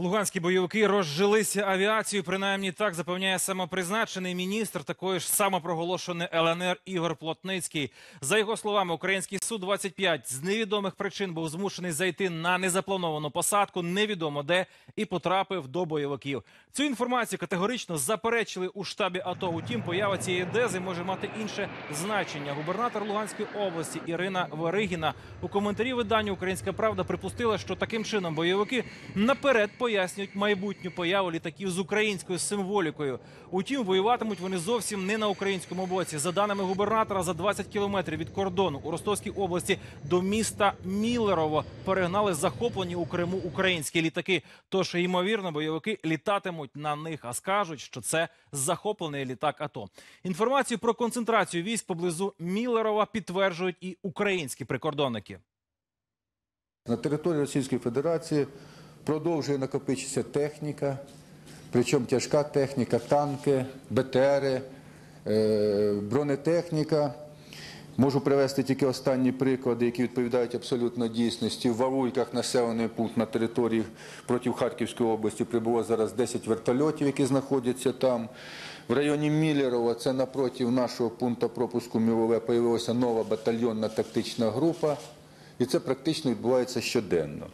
Луганські бойовики розжилися авіацією. Принаймні так запевняє самопризначений міністр такої ж самопроголошеної ЛНР Ігор Плотницький. За його словами, український су 25 з невідомих причин був змушений зайти на незаплановану посадку, невідомо де, і потрапив до бойовиків. Цю інформацію категорично заперечили у штабі АТО. Утім, поява цієї дези може мати інше значення. Губернатор Луганської області Ірина Веригіна у коментарі виданню Українська Правда припустила, що таким чином бойовики наперед пояснюють майбутню появу літаків з українською символікою. Утім, воюватимуть вони зовсім не на українському боці. За даними губернатора, за 20 кілометрів від кордону у Ростовській області до міста Міллерово перегнали захоплені у Криму українські літаки. Тож, ймовірно, бойовики літатимуть на них, а скажуть, що це захоплений літак АТО. Інформацію про концентрацію військ поблизу Міллерова підтверджують і українські прикордонники. На території Російської Федерації продовжує накопичитися техніка, причому тяжка техніка, танки, БТРи, е, бронетехніка. Можу привести тільки останні приклади, які відповідають абсолютно дійсності. В Варуйках населений пункт на території проти Харківської області прибуло зараз 10 вертольотів, які знаходяться там. В районі Міллерова, це напроти нашого пункту пропуску Мілове, появилася нова батальйонна тактична група. І це практично відбувається щоденно.